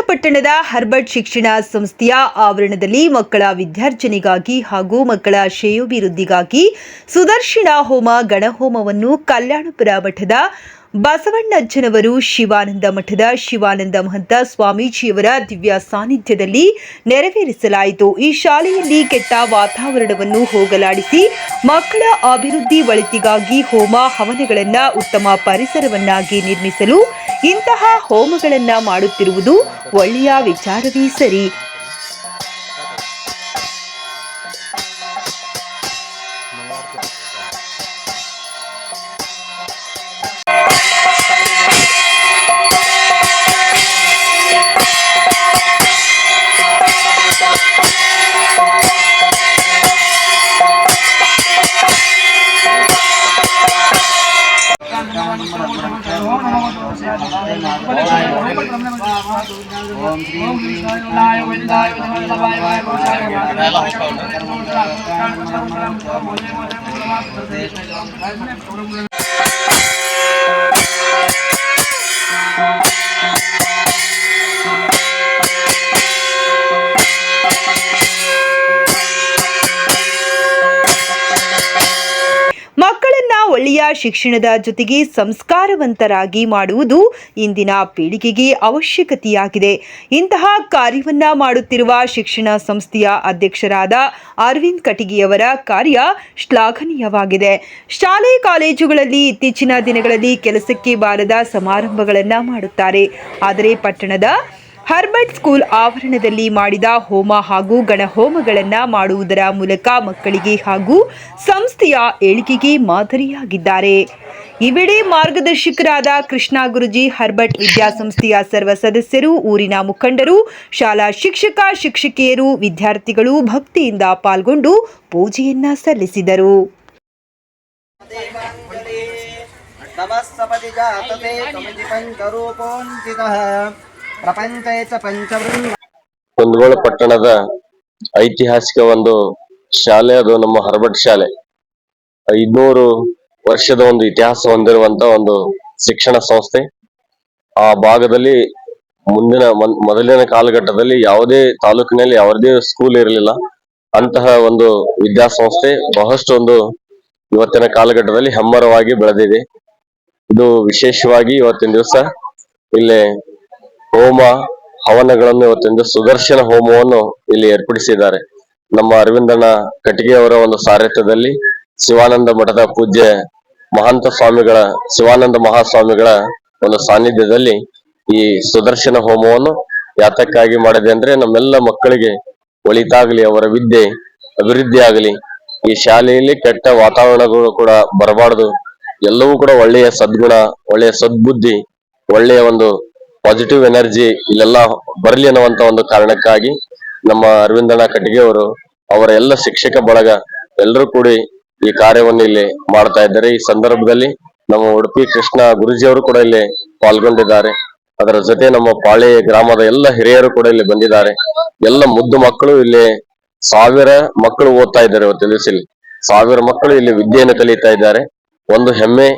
ಪಟ್ಟಣದ ಹರ್ಬರ್ಟ್ ಶಿಕ್ಷಣ ಸಂಸ್ಥೆಯ ಆವರಣದಲ್ಲಿ ಮಕ್ಕಳ ವಿದ್ಯಾರ್ಜನೆಗಾಗಿ ಹಾಗೂ ಮಕ್ಕಳ ಶ್ರೇಯೋಭಿವೃದ್ಧಿಗಾಗಿ ಸುದರ್ಶನ ಹೋಮ ಗಣಹೋಮವನ್ನು ಕಲ್ಯಾಣಪುರ ಮಠದ ಬಸವಣ್ಣಜ್ಜನವರು ಶಿವಾನಂದ ಮಠದ ಶಿವಾನಂದ ಮಹಂತ ಸ್ವಾಮೀಜಿಯವರ ದಿವ್ಯ ಸಾನ್ನಿಧ್ಯದಲ್ಲಿ ನೆರವೇರಿಸಲಾಯಿತು. ಈ ಶಾಲೆಯಲ್ಲಿ ಕೆಟ್ಟ ವಾತಾವರಣವನ್ನು ಹೋಗಲಾಡಿಸಿ ಮಕ್ಕಳ ಅಭಿವೃದ್ಧಿ ಒಳಿತಿಗಾಗಿ ಹೋಮ ಹವನಗಳನ್ನು ಉತ್ತಮ ಪರಿಸರವನ್ನಾಗಿ ನಿರ್ಮಿಸಲು ಇಂತಹ ಹೋಮಗಳನ್ನು ಮಾಡುತ್ತಿರುವುದು ಒಳ್ಳೆಯ ವಿಚಾರವೇ ಸರಿ. ओम श्री कृष्णाय गोविंदाय वल्लभाय वाय गोसाय वाय गोसाय ಶಿಕ್ಷಣದ ಜೊತೆಗೆ ಸಂಸ್ಕಾರವಂತರಾಗಿ ಮಾಡುವುದು ಇಂದಿನ ಪೀಳಿಗೆಗೆ ಅವಶ್ಯಕತೆಯಾಗಿದೆ. ಇಂತಹ ಕಾರ್ಯವನ್ನ ಮಾಡುತ್ತಿರುವ ಶಿಕ್ಷಣ ಸಂಸ್ಥೆಯ ಅಧ್ಯಕ್ಷರಾದ ಅರವಿಂದ್ ಕಟಿಗಿಯವರ ಕಾರ್ಯ ಶ್ಲಾಘನೀಯವಾಗಿದೆ. ಶಾಲೆ, ಕಾಲೇಜುಗಳಲ್ಲಿ ಇತ್ತೀಚಿನ ದಿನಗಳಲ್ಲಿ ಕೆಲಸಕ್ಕೆ ಬಾರದ ಸಮಾರಂಭಗಳನ್ನು ಮಾಡುತ್ತಾರೆ. ಆದರೆ ಪಟ್ಟಣದ ಹರ್ಬರ್ಟ್ ಸ್ಕೂಲ್ ಆವರಣದಲ್ಲಿ ಮಾಡಿದ ಹೋಮ ಹಾಗೂ ಗಣಹೋಮಗಳನ್ನು ಮಾಡುವುದರ ಮೂಲಕ ಮಕ್ಕಳಿಗೆ ಹಾಗೂ ಸಂಸ್ಥೆಯ ಏಳಿಗೆಗೆ ಮಾದರಿಯಾಗಿದ್ದಾರೆ. ಈ ವೇಳೆ ಮಾರ್ಗದರ್ಶಕರಾದ ಕೃಷ್ಣ ಗುರುಜಿ, ಹರ್ಬರ್ಟ್ ವಿದ್ಯಾಸಂಸ್ಥೆಯ ಸರ್ವ ಸದಸ್ಯರು, ಊರಿನ ಮುಖಂಡರು, ಶಾಲಾ ಶಿಕ್ಷಕ, ಶಿಕ್ಷಕಿಯರು, ವಿದ್ಯಾರ್ಥಿಗಳು ಭಕ್ತಿಯಿಂದ ಪಾಲ್ಗೊಂಡು ಪೂಜೆಯನ್ನ ಸಲ್ಲಿಸಿದರು. ಕುಂದಗೋಳ ಪಟ್ಟಣದ ಐತಿಹಾಸಿಕ ಒಂದು ಶಾಲೆ, ಅದು ನಮ್ಮ ಹರ್ಬಟ್ ಶಾಲೆ. ಐದ್ನೂರು ವರ್ಷದ ಒಂದು ಇತಿಹಾಸ ಹೊಂದಿರುವಂತ ಒಂದು ಶಿಕ್ಷಣ ಸಂಸ್ಥೆ. ಆ ಭಾಗದಲ್ಲಿ ಮುಂದಿನ ಮೊದಲಿನ ಕಾಲಘಟ್ಟದಲ್ಲಿ ಯಾವುದೇ ತಾಲೂಕಿನಲ್ಲಿ ಯಾವುದೇ ಸ್ಕೂಲ್ ಇರಲಿಲ್ಲ. ಅಂತಹ ಒಂದು ವಿದ್ಯಾಸಂಸ್ಥೆ ಬಹಳಷ್ಟು ಒಂದು ಇವತ್ತಿನ ಕಾಲಘಟ್ಟದಲ್ಲಿ ಹೆಮ್ಮರವಾಗಿ ಬೆಳೆದಿದೆ. ಇದು ವಿಶೇಷವಾಗಿ ಇವತ್ತಿನ ದಿವಸ ಇಲ್ಲಿ ಹೋಮ ಹವನಗಳನ್ನು ಇವತ್ತಿಂದ ಸುದರ್ಶನ ಹೋಮವನ್ನು ಇಲ್ಲಿ ಏರ್ಪಡಿಸಿದ್ದಾರೆ. ನಮ್ಮ ಅರವಿಂದನ ಕಟ್ಟಿಗೆ ಅವರ ಒಂದು ಸಾರಥ್ಯದಲ್ಲಿ ಶಿವಾನಂದ ಮಠದ ಪೂಜ್ಯ ಮಹಾಂತ ಸ್ವಾಮಿಗಳ, ಶಿವಾನಂದ ಮಹಾಸ್ವಾಮಿಗಳ ಒಂದು ಸಾನ್ನಿಧ್ಯದಲ್ಲಿ ಈ ಸುದರ್ಶನ ಹೋಮವನ್ನು ಯಾತಕ್ಕಾಗಿ ಮಾಡಿದೆ ಅಂದ್ರೆ ನಮ್ಮೆಲ್ಲ ಮಕ್ಕಳಿಗೆ ಒಳಿತಾಗ್ಲಿ, ಅವರ ವಿದ್ಯೆ ಅಭಿವೃದ್ಧಿ ಆಗಲಿ ಈ ಶಾಲೆಯಲ್ಲಿ ಕೆಟ್ಟ ವಾತಾವರಣಗಳು ಕೂಡ ಬರಬಾರದು. ಎಲ್ಲವೂ ಕೂಡ ಒಳ್ಳೆಯ ಸದ್ಗುಣ, ಒಳ್ಳೆಯ ಸದ್ಬುದ್ಧಿ, ಒಳ್ಳೆಯ ಒಂದು ಪಾಸಿಟಿವ್ ಎನರ್ಜಿ ಇಲ್ಲೆಲ್ಲ ಬರಲಿ ಅನ್ನುವಂತ ಒಂದು ಕಾರಣಕ್ಕಾಗಿ ನಮ್ಮ ಅರವಿಂದಣ್ಣ ಕಟ್ಟಿಗೆ ಅವರು ಅವರ ಎಲ್ಲ ಶಿಕ್ಷಕ ಬಳಗ ಎಲ್ಲರೂ ಕೂಡಿ ಈ ಕಾರ್ಯವನ್ನು ಇಲ್ಲಿ ಮಾಡ್ತಾ ಇದ್ದಾರೆ. ಈ ಸಂದರ್ಭದಲ್ಲಿ ನಮ್ಮ ಉಡುಪಿ ಕೃಷ್ಣ ಗುರುಜಿ ಅವರು ಕೂಡ ಇಲ್ಲಿ ಪಾಲ್ಗೊಂಡಿದ್ದಾರೆ. ಅದರ ಜೊತೆ ನಮ್ಮ ಪಾಳೆ ಗ್ರಾಮದ ಎಲ್ಲ ಹಿರಿಯರು ಕೂಡ ಇಲ್ಲಿ ಬಂದಿದ್ದಾರೆ. ಎಲ್ಲ ಮುದ್ದು ಮಕ್ಕಳು ಇಲ್ಲಿ ಸಾವಿರ ಮಕ್ಕಳು ಓದ್ತಾ ಇದ್ದಾರೆ ಇವತ್ತಿನ ದಿವಸ ಇಲ್ಲಿ ಸಾವಿರ ಮಕ್ಕಳು ಇಲ್ಲಿ ವಿದ್ಯೆಯನ್ನು ಕಲಿತಾ ಇದ್ದಾರೆ. ಒಂದು ಹೆಮ್ಮೆ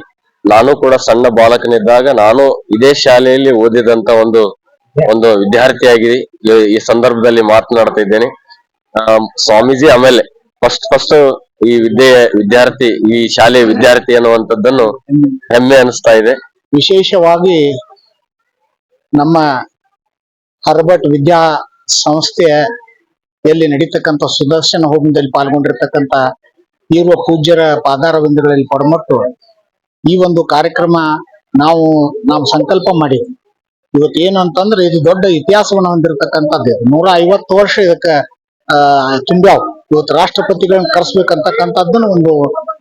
ನಾನು ಕೂಡ ಸಣ್ಣ ಬಾಲಕನಿದ್ದಾಗ ನಾನು ಇದೇ ಶಾಲೆಯಲ್ಲಿ ಓದಿದಂತ ಒಂದು ಒಂದು ವಿದ್ಯಾರ್ಥಿಯಾಗಿ ಈ- ಸಂದರ್ಭದಲ್ಲಿ ಮಾತನಾಡ್ತಾ ಇದ್ದೇನೆ ಸ್ವಾಮೀಜಿ ಆಮೇಲೆ ಫಸ್ಟ್ ಫಸ್ಟ್ ಈ ವಿದ್ಯೆಯ ವಿದ್ಯಾರ್ಥಿ, ಈ ಶಾಲೆಯ ವಿದ್ಯಾರ್ಥಿ ಅನ್ನುವಂಥದ್ದನ್ನು ಹೆಮ್ಮೆ ಅನಿಸ್ತಾ ಇದೆ. ವಿಶೇಷವಾಗಿ ನಮ್ಮ ಹರ್ಬರ್ಟ್ ವಿದ್ಯಾ ಸಂಸ್ಥೆಯಲ್ಲಿ ನಡೀತಕ್ಕಂಥ ಸುದರ್ಶನ ಹೋಮದಲ್ಲಿ ಪಾಲ್ಗೊಂಡಿರ್ತಕ್ಕಂಥ ಪೂರ್ವ ಪೂಜ್ಯರ ಪಾದಾರವಿಂದಗಳಲ್ಲಿ ಪಡಮಟ್ಟು ಈ ಒಂದು ಕಾರ್ಯಕ್ರಮ ನಾವು ನಾವು ಸಂಕಲ್ಪ ಮಾಡಿ ಇವತ್ತು ಏನು ಅಂತಂದ್ರೆ ಇದು ದೊಡ್ಡ ಇತಿಹಾಸವನ್ನು ಹೊಂದಿರತಕ್ಕಂಥದ್ದು. ನೂರ ಐವತ್ತು ವರ್ಷ ಇದಕ್ಕೆ ತುಂಬ್ಯಾವ್. ಇವತ್ತು ರಾಷ್ಟ್ರಪತಿಗಳನ್ನ ಕರೆಸ್ಬೇಕಂತಕ್ಕಂಥದ್ದನ್ನು ಒಂದು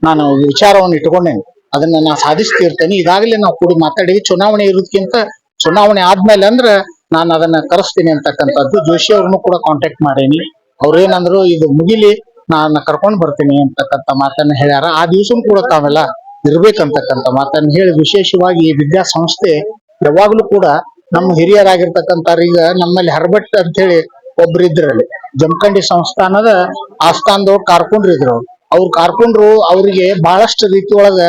ನಾನು ವಿಚಾರವನ್ನು ಇಟ್ಕೊಂಡೇನೆ ಅದನ್ನ ನಾನು ಸಾಧಿಸ್ತಿರ್ತೇನೆ. ಈಗಾಗಲೇ ನಾವು ಕೂಡಿ ಮಾತಾಡಿ ಚುನಾವಣೆ ಇರೋದಕ್ಕಿಂತ ಚುನಾವಣೆ ಆದ್ಮೇಲೆ ಅಂದ್ರೆ ನಾನು ಅದನ್ನ ಕರೆಸ್ತೀನಿ ಅಂತಕ್ಕಂಥದ್ದು. ಜೋಶಿ ಅವ್ರನ್ನು ಕೂಡ ಕಾಂಟ್ಯಾಕ್ಟ್ ಮಾಡೀನಿ. ಅವ್ರೇನಂದ್ರು ಇದು ಮುಗಿಲಿ ನಾನು ಕರ್ಕೊಂಡು ಬರ್ತೀನಿ ಅಂತಕ್ಕಂಥ ಮಾತನ್ನ ಹೇಳ್ಯಾರ. ಆ ದಿವಸ ಕೂಡ ತಾವೆಲ್ಲ ಇರ್ಬೇಕಂತಕ್ಕಂಥ ಮಾತನ್ನ ಹೇಳಿ ವಿಶೇಷವಾಗಿ ಈ ವಿದ್ಯಾಸಂಸ್ಥೆ ಯಾವಾಗ್ಲೂ ಕೂಡ ನಮ್ಮ ಹಿರಿಯರಾಗಿರ್ತಕ್ಕಂಥ ಈಗ ನಮ್ಮಲ್ಲಿ ಹರ್ಬಟ್ ಅಂತ ಹೇಳಿ ಒಬ್ರು ಇದ್ರಲ್ಲಿ. ಜಮಖಂಡಿ ಸಂಸ್ಥಾನದ ಆಸ್ಥಾನದವ್ರು ಕಾರ್ಕೊಂಡ್ರು ಇದ್ರು. ಅವ್ರು ಕಾರ್ಕೊಂಡ್ರು ಅವರಿಗೆ ಬಹಳಷ್ಟು ರೀತಿ ಒಳಗ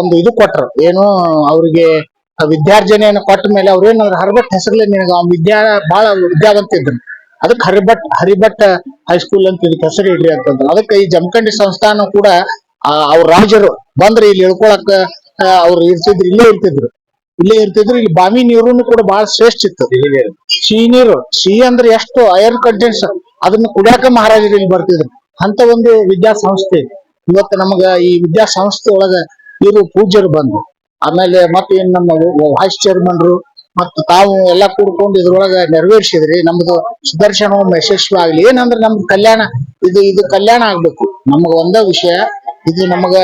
ಒಂದು ಇದು ಕೊಟ್ರು. ಏನು ಅವ್ರಿಗೆ ವಿದ್ಯಾರ್ಜನೆಯನ್ನು ಕೊಟ್ಟ ಮೇಲೆ ಅವ್ರೇನಾದ್ರು ಹರ್ಬಟ್ ಹೆಸರಲ್ಲಿ ನಿನಗ ಅವ್ನ್ ವಿದ್ಯಾ ಬಹಳ ವಿದ್ಯಾವಂತ ಇದ್ರು. ಅದಕ್ಕೆ ಹರಿಭಟ್ ಹರಿಭಟ್ ಹೈಸ್ಕೂಲ್ ಅಂತ ಇದಕ್ಕೆ ಹೆಸರು ಇಡ್ರಿ ಅಂತಂದ್ರು. ಅದಕ್ಕೆ ಈ ಜಮಖಂಡಿ ಸಂಸ್ಥಾನ ಕೂಡ ಅವ್ರ ರಾಜರು ಬಂದ್ರೆ ಇಲ್ಲಿ ಇಳ್ಕೊಳಕ ಆ, ಅವ್ರು ಇರ್ತಿದ್ರು ಇಲ್ಲೇ ಇರ್ತಿದ್ರು. ಇಲ್ಲೇ ಇರ್ತಿದ್ರು ಇಲ್ಲಿ ಬಾವಿ ನೀರು ಕೂಡ ಬಹಳ ಶ್ರೇಷ್ಠ ಇತ್ತು. ಸಿಹಿ ನೀರು ಸಿಹಿ ಅಂದ್ರೆ ಎಷ್ಟು ಐರನ್ ಕಂಟೆಂಟ್ಸ್ ಅದನ್ನ ಕುಡಿಯಾಕ ಮಹಾರಾಜರು ಇಲ್ಲಿ ಬರ್ತಿದ್ರು. ಅಂತ ಒಂದು ವಿದ್ಯಾಸಂಸ್ಥೆ. ಇವತ್ತು ನಮಗ ಈ ವಿದ್ಯಾ ಸಂಸ್ಥೆ ಒಳಗ ಇವರು ಪೂಜ್ಯರು ಬಂದ್ರು. ಆಮೇಲೆ ಮತ್ತೆ ಏನ್ ನಮ್ಮ ವೈಸ್ ಚೇರ್ಮನ್ರು ಮತ್ತು ತಾವು ಎಲ್ಲಾ ಕೂಡ್ಕೊಂಡು ಇದ್ರೊಳಗ ನೆರವೇರಿಸಿದ್ರಿ. ನಮ್ದು ಸುದರ್ಶನ ಯಶಸ್ವಿ ಆಗ್ಲಿ ಏನಂದ್ರೆ ನಮ್ದು ಕಲ್ಯಾಣ ಇದು ಇದು ಕಲ್ಯಾಣ ಆಗ್ಬೇಕು. ನಮಗ ಒಂದ ವಿಷಯ ಇದು ನಮಗ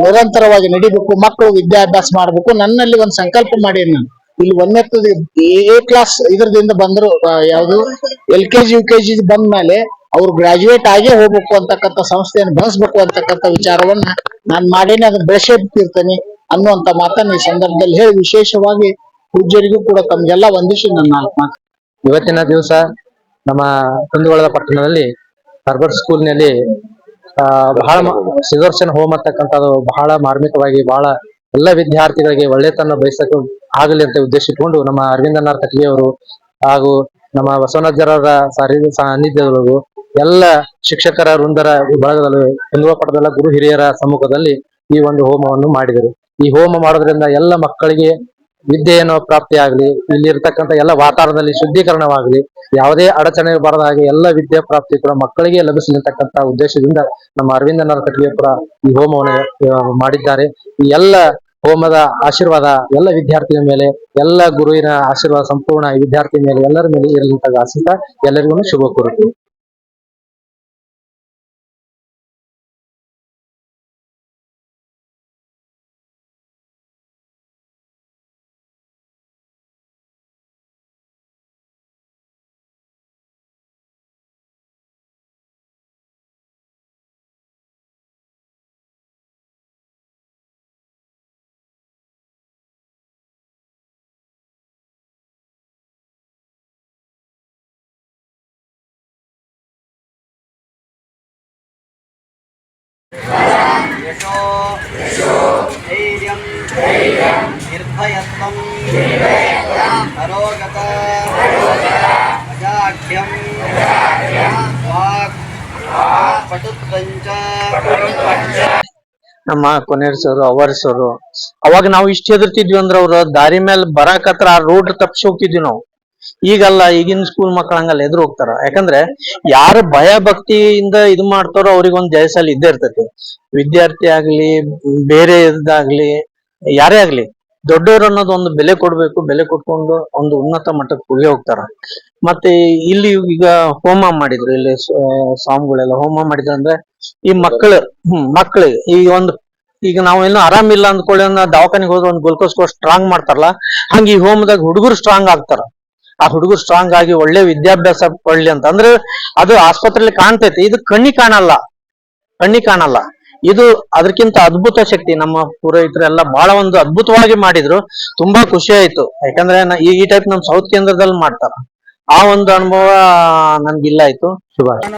ನಿರಂತರವಾಗಿ ನಡಿಬೇಕು, ಮಕ್ಕಳು ವಿದ್ಯಾಭ್ಯಾಸ ಮಾಡ್ಬೇಕು, ನನ್ನಲ್ಲಿ ಒಂದ್ ಸಂಕಲ್ಪ ಮಾಡಿ ನಾನು. ಇಲ್ಲಿ ಒಂದ್ ಎ ಕ್ಲಾಸ್ ಇದ್ರದಿಂದ ಬಂದ್ರು ಯಾವ್ದು? L K G U K G ಬಂದ್ಮೇಲೆ ಅವ್ರು ಗ್ರಾಜುಯೇಟ್ ಆಗೇ ಹೋಗ್ಬೇಕು ಅಂತಕ್ಕಂಥ ಸಂಸ್ಥೆಯನ್ನು ಬಳಸ್ಬೇಕು ಅಂತಕ್ಕಂಥ ವಿಚಾರವನ್ನ ನಾನ್ ಮಾಡೇನೆ, ಅದನ್ನ ಬೆಳೆಸೇ ಬಿಟ್ಟಿರ್ತೇನೆ ಅನ್ನುವಂತ ಮಾತನ್ನ ಈ ಸಂದರ್ಭದಲ್ಲಿ ಹೇಳಿ ವಿಶೇಷವಾಗಿ ಪೂಜ್ಯರಿಗೂ ಕೂಡ ತಮ್ಗೆಲ್ಲ ವಂದಿಸಿ ನನ್ನ ನಾಲ್ಕು ಮಾತು. ಇವತ್ತಿನ ದಿವಸ ನಮ್ಮ ಕುಂದಗೋಳದ ಪಟ್ಟಣದಲ್ಲಿ ಹರ್ಬರ್ ಸ್ಕೂಲ್ನಲ್ಲಿ ಬಹಳ ಸುದರ್ಶನ ಹೋಮ್ ಅಂತಕ್ಕಂಥದ್ದು ಬಹಳ ಮಾರ್ಮಿಕವಾಗಿ ಬಹಳ ಎಲ್ಲ ವಿದ್ಯಾರ್ಥಿಗಳಿಗೆ ಒಳ್ಳೆತನ ಬಯಸಕ್ಕೆ ಆಗಲಿ ಅಂತ ಉದ್ದೇಶ ಇಟ್ಕೊಂಡು ನಮ್ಮ ಅರವಿಂದನಾಥ್ ಕಟ್ಗೆ ಅವರು ಹಾಗೂ ನಮ್ಮ ಬಸವನಜ್ಜರವರ ಸಾರಿ ಸಾನ್ನಿಧ್ಯದೊಳಗು ಎಲ್ಲ ಶಿಕ್ಷಕರ ವೃಂದರ ಬಳಗದಲ್ಲಿ ಕುಂದುವ ಪಟ್ಟಣದ ಗುರು ಹಿರಿಯರ ಸಮ್ಮುಖದಲ್ಲಿ ಈ ಒಂದು ಹೋಮವನ್ನು ಮಾಡಿದರು. ಈ ಹೋಮ ಮಾಡೋದ್ರಿಂದ ಎಲ್ಲ ಮಕ್ಕಳಿಗೆ ವಿದ್ಯೆಯನ್ನು ಪ್ರಾಪ್ತಿಯಾಗಲಿ ಇಲ್ಲಿ ಇರ್ತಕ್ಕಂಥ ಎಲ್ಲ ವಾತಾವರಣದಲ್ಲಿ ಶುದ್ಧೀಕರಣವಾಗಲಿ, ಯಾವುದೇ ಅಡಚಣೆ ಬರದ ಹಾಗೆ ಎಲ್ಲ ವಿದ್ಯಾ ಪ್ರಾಪ್ತಿ ಕೂಡ ಮಕ್ಕಳಿಗೆ ಲಭಿಸಲಿ ಅಂತಕ್ಕಂಥ ಉದ್ದೇಶದಿಂದ ನಮ್ಮ ಅರವಿಂದನಾಥ ಕೂಡ ಈ ಹೋಮವನ್ನು ಮಾಡಿದ್ದಾರೆ. ಈ ಎಲ್ಲ ಹೋಮದ ಆಶೀರ್ವಾದ ಎಲ್ಲ ವಿದ್ಯಾರ್ಥಿಗಳ ಮೇಲೆ, ಎಲ್ಲ ಗುರುವಿನ ಆಶೀರ್ವಾದ ಸಂಪೂರ್ಣ ವಿದ್ಯಾರ್ಥಿ ಮೇಲೆ ಎಲ್ಲರ ಮೇಲೆ ಇರಲಿ ಅಂತ ಆಶಿಸ್ತಾ ಎಲ್ಲರಿಗೂ ಶುಭ ಕೋರುತ್ತೀನಿ. यशो धैर्यं निर्भयत्वं अरोगता अजाढ्यं वाक् पटुत्वञ्च ನಮ್ಮ ಕೊನೆರ್ಸೋರು ಅವರ್ಸೋರು ಅವಾಗ ನಾವು ಇಷ್ಟ ಹೆದರ್ತಿದ್ವಿ ಅಂದ್ರ ಅವ್ರ ದಾರಿ ಮೇಲೆ ಬರಾಕತ್ರ ಆ ರೋಡ್ ತಪ್ಸಿ ಹೋಗ್ತಿದ್ವಿ ನಾವು ಈಗಲ್ಲ, ಈಗಿನ ಸ್ಕೂಲ್ ಮಕ್ಳು ಹಂಗಲ್ಲ ಎದುರು ಹೋಗ್ತಾರ. ಯಾಕಂದ್ರೆ ಯಾರು ಭಯ ಭಕ್ತಿಯಿಂದ ಇದು ಮಾಡ್ತಾರೋ ಅವ್ರಿಗೊಂದ್ ಜಯಸಾಲಿ ಇದ್ದೇ ಇರ್ತೈತಿ. ವಿದ್ಯಾರ್ಥಿ ಆಗ್ಲಿ, ಬೇರೆ ಇದಾಗ್ಲಿ, ಯಾರೇ ಆಗ್ಲಿ, ದೊಡ್ಡವ್ರು ಅನ್ನೋದು ಒಂದು ಬೆಲೆ ಕೊಡ್ಬೇಕು, ಬೆಲೆ ಕೊಟ್ಕೊಂಡು ಒಂದು ಉನ್ನತ ಮಟ್ಟಕ್ಕೆ ಹೋಗಿ ಹೋಗ್ತಾರ. ಮತ್ತೆ ಇಲ್ಲಿ ಈಗ ಹೋಮ ಮಾಡಿದ್ರು, ಇಲ್ಲಿ ಸ್ವಾಮಿಗಳೆಲ್ಲ ಹೋಮ ಮಾಡಿದ್ರು ಅಂದ್ರೆ ಈ ಮಕ್ಕಳು, ಹ್ಮ್ ಈ ಒಂದು, ಈಗ ನಾವು ಏನೋ ಆರಾಮಿಲ್ಲ ಅಂದ್ಕೊಳ್ಳಿ ದವಾಖಾನಿಗೆ ಹೋದ್ರೆ ಒಂದು ಗ್ಲುಕೋಸ್ ಸ್ಟ್ರಾಂಗ್ ಮಾಡ್ತಾರಲ್ಲ, ಹಂಗ ಈ ಹೋಮದಾಗ ಹುಡುಗರು ಸ್ಟ್ರಾಂಗ್ ಆಗ್ತಾರ. ಆ ಹುಡುಗರು ಸ್ಟ್ರಾಂಗ್ ಆಗಿ ಒಳ್ಳೆ ವಿದ್ಯಾಭ್ಯಾಸ ಪಡ್ಲಿ ಅಂತ ಅಂದ್ರೆ ಅದು ಆಸ್ಪತ್ರೆಯಲ್ಲಿ ಕಾಣ್ತೈತಿ. ಇದು ಕಣ್ಣಿ ಕಾಣಲ್ಲ. ಕಣ್ಣಿ ಕಾಣಲ್ಲ. ಇದು ಅದಕ್ಕಿಂತ ಅದ್ಭುತ ಶಕ್ತಿ. ನಮ್ಮ ಪುರೋಹಿತರೆಲ್ಲ ಬಹಳ ಒಂದು ಅದ್ಭುತವಾಗಿ ಮಾಡಿದ್ರು. ತುಂಬಾ ಖುಷಿ ಆಯ್ತು. ಯಾಕಂದ್ರೆ ಈ ಟೈಪ್ ನಮ್ ಸೌತ್ ಕೇಂದ್ರದಲ್ಲಿ ಮಾಡ್ತಾರ. ಆ ಒಂದು ಅನುಭವ ನನ್ಗಿಲ್ಲ ಆಯ್ತು ಶುಭ